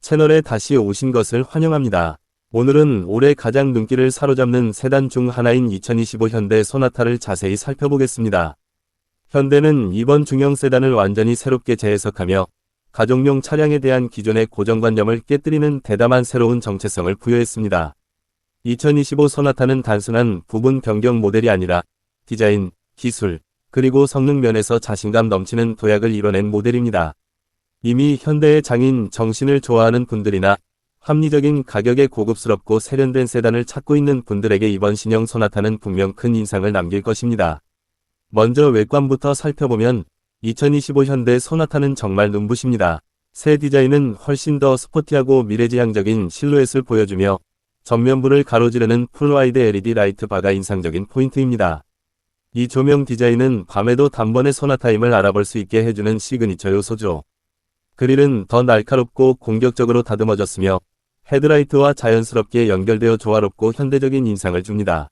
채널에 다시 오신 것을 환영합니다. 오늘은 올해 가장 눈길을 사로잡는 세단 중 하나인 2025 현대 소나타를 자세히 살펴보겠습니다. 현대는 이번 중형 세단을 완전히 새롭게 재해석하며 가족용 차량에 대한 기존의 고정관념을 깨뜨리는 대담한 새로운 정체성을 부여했습니다. 2025 소나타는 단순한 부분 변경 모델이 아니라 디자인, 기술, 그리고 성능 면에서 자신감 넘치는 도약을 이뤄낸 모델입니다. 이미 현대의 장인 정신을 좋아하는 분들이나 합리적인 가격에 고급스럽고 세련된 세단을 찾고 있는 분들에게 이번 신형 소나타는 분명 큰 인상을 남길 것입니다. 먼저 외관부터 살펴보면 2025 현대 소나타는 정말 눈부십니다. 새 디자인은 훨씬 더 스포티하고 미래지향적인 실루엣을 보여주며 전면부를 가로지르는 풀와이드 LED 라이트 바가 인상적인 포인트입니다. 이 조명 디자인은 밤에도 단번에 소나타임을 알아볼 수 있게 해주는 시그니처 요소죠. 그릴은 더 날카롭고 공격적으로 다듬어졌으며 헤드라이트와 자연스럽게 연결되어 조화롭고 현대적인 인상을 줍니다.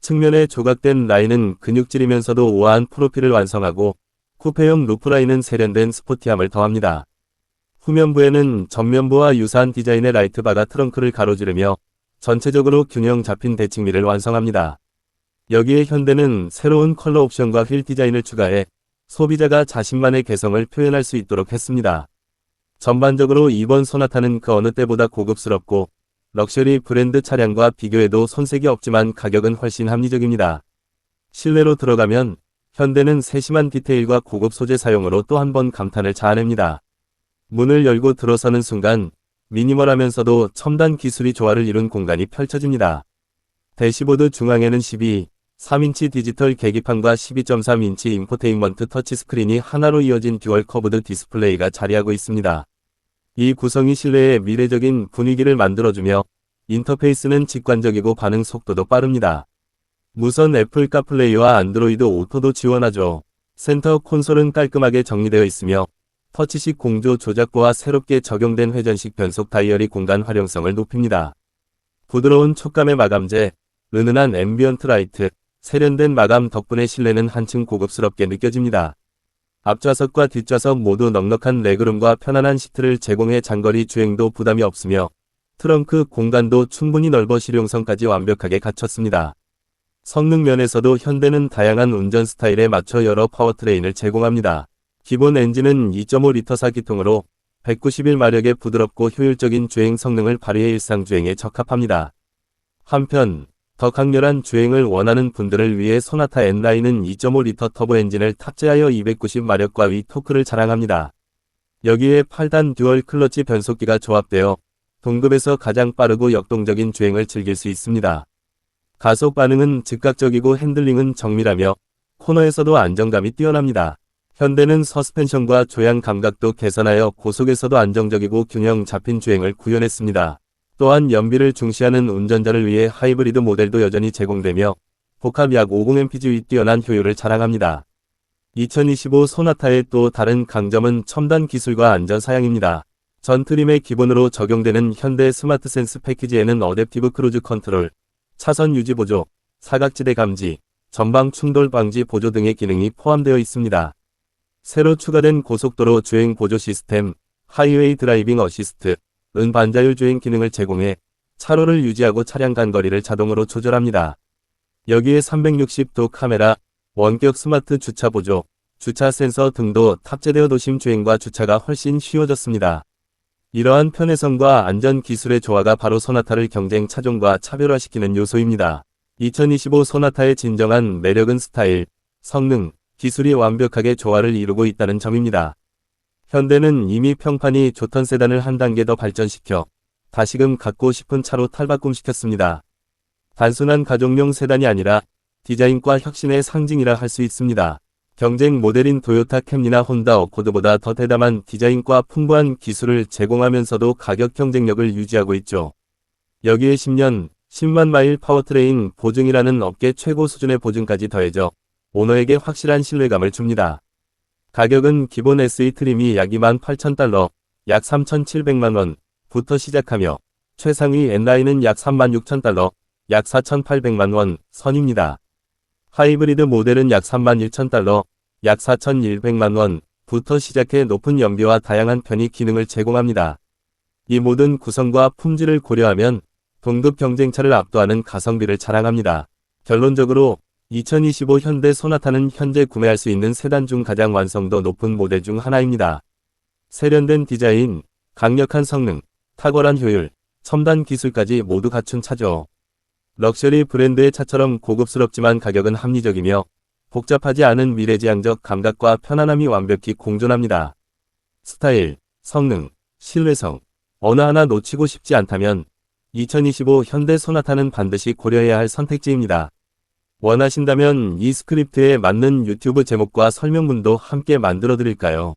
측면에 조각된 라인은 근육질이면서도 우아한 프로필을 완성하고 쿠페형 루프라인은 세련된 스포티함을 더합니다. 후면부에는 전면부와 유사한 디자인의 라이트바가 트렁크를 가로지르며 전체적으로 균형 잡힌 대칭미를 완성합니다. 여기에 현대는 새로운 컬러 옵션과 휠 디자인을 추가해 소비자가 자신만의 개성을 표현할 수 있도록 했습니다. 전반적으로 이번 소나타는 그 어느 때보다 고급스럽고 럭셔리 브랜드 차량과 비교해도 손색이 없지만 가격은 훨씬 합리적입니다. 실내로 들어가면 현대는 세심한 디테일과 고급 소재 사용으로 또 한 번 감탄을 자아냅니다. 문을 열고 들어서는 순간 미니멀하면서도 첨단 기술이 조화를 이룬 공간이 펼쳐집니다. 대시보드 중앙에는 12, 3인치 디지털 계기판과 12.3인치 인포테인먼트 터치스크린이 하나로 이어진 듀얼 커브드 디스플레이가 자리하고 있습니다. 이 구성이 실내에 미래적인 분위기를 만들어주며 인터페이스는 직관적이고 반응 속도도 빠릅니다. 무선 애플 카플레이와 안드로이드 오토도 지원하죠. 센터 콘솔은 깔끔하게 정리되어 있으며 터치식 공조 조작부와 새롭게 적용된 회전식 변속 다이얼이 공간 활용성을 높입니다. 부드러운 촉감의 마감재, 은은한 앰비언트 라이트, 세련된 마감 덕분에 실내는 한층 고급스럽게 느껴집니다. 앞좌석과 뒷좌석 모두 넉넉한 레그룸과 편안한 시트를 제공해 장거리 주행도 부담이 없으며 트렁크 공간도 충분히 넓어 실용성까지 완벽하게 갖췄습니다. 성능 면에서도 현대는 다양한 운전 스타일에 맞춰 여러 파워트레인을 제공합니다. 기본 엔진은 2.5리터 기통으로 191마력의 부드럽고 효율적인 주행 성능을 발휘해 일상 주행에 적합합니다. 한편 더 강렬한 주행을 원하는 분들을 위해 소나타 N라인은 2.5리터 터보 엔진을 탑재하여 290마력과 위 토크를 자랑합니다. 여기에 8단 듀얼 클러치 변속기가 조합되어 동급에서 가장 빠르고 역동적인 주행을 즐길 수 있습니다. 가속 반응은 즉각적이고 핸들링은 정밀하며 코너에서도 안정감이 뛰어납니다. 현대는 서스펜션과 조향 감각도 개선하여 고속에서도 안정적이고 균형 잡힌 주행을 구현했습니다. 또한 연비를 중시하는 운전자를 위해 하이브리드 모델도 여전히 제공되며 복합 약 50mpg 뛰어난 효율을 자랑합니다. 2025 소나타의 또 다른 강점은 첨단 기술과 안전 사양입니다. 전 트림에 기본으로 적용되는 현대 스마트 센스 패키지에는 어댑티브 크루즈 컨트롤, 차선 유지 보조, 사각지대 감지, 전방 충돌 방지 보조 등의 기능이 포함되어 있습니다. 새로 추가된 고속도로 주행 보조 시스템, 하이웨이 드라이빙 어시스트, 은 반자율 주행 기능을 제공해 차로를 유지하고 차량 간거리를 자동으로 조절합니다. 여기에 360도 카메라, 원격 스마트 주차 보조, 주차 센서 등도 탑재되어 도심 주행과 주차가 훨씬 쉬워졌습니다. 이러한 편의성과 안전 기술의 조화가 바로 소나타를 경쟁 차종과 차별화시키는 요소입니다. 2025 소나타의 진정한 매력은 스타일, 성능, 기술이 완벽하게 조화를 이루고 있다는 점입니다. 현대는 이미 평판이 좋던 세단을 한 단계 더 발전시켜 다시금 갖고 싶은 차로 탈바꿈시켰습니다. 단순한 가족용 세단이 아니라 디자인과 혁신의 상징이라 할 수 있습니다. 경쟁 모델인 토요타 캠리나 혼다 어코드보다 더 대담한 디자인과 풍부한 기술을 제공하면서도 가격 경쟁력을 유지하고 있죠. 여기에 10년, 10만 마일 파워트레인 보증이라는 업계 최고 수준의 보증까지 더해져 오너에게 확실한 신뢰감을 줍니다. 가격은 기본 SE 트림이 약 28,000달러, 약 3,700만원 부터 시작하며 최상위 N라인은 약 36,000달러, 약 4,800만원 선입니다. 하이브리드 모델은 약 31,000달러, 약 4,100만원 부터 시작해 높은 연비와 다양한 편의 기능을 제공합니다. 이 모든 구성과 품질을 고려하면 동급 경쟁차를 압도하는 가성비를 자랑합니다. 결론적으로 2025 현대 소나타는 현재 구매할 수 있는 세단 중 가장 완성도 높은 모델 중 하나입니다. 세련된 디자인, 강력한 성능, 탁월한 효율, 첨단 기술까지 모두 갖춘 차죠. 럭셔리 브랜드의 차처럼 고급스럽지만 가격은 합리적이며 복잡하지 않은 미래지향적 감각과 편안함이 완벽히 공존합니다. 스타일, 성능, 신뢰성, 어느 하나 놓치고 싶지 않다면 2025 현대 소나타는 반드시 고려해야 할 선택지입니다. 원하신다면 이 스크립트에 맞는 유튜브 제목과 설명문도 함께 만들어 드릴까요?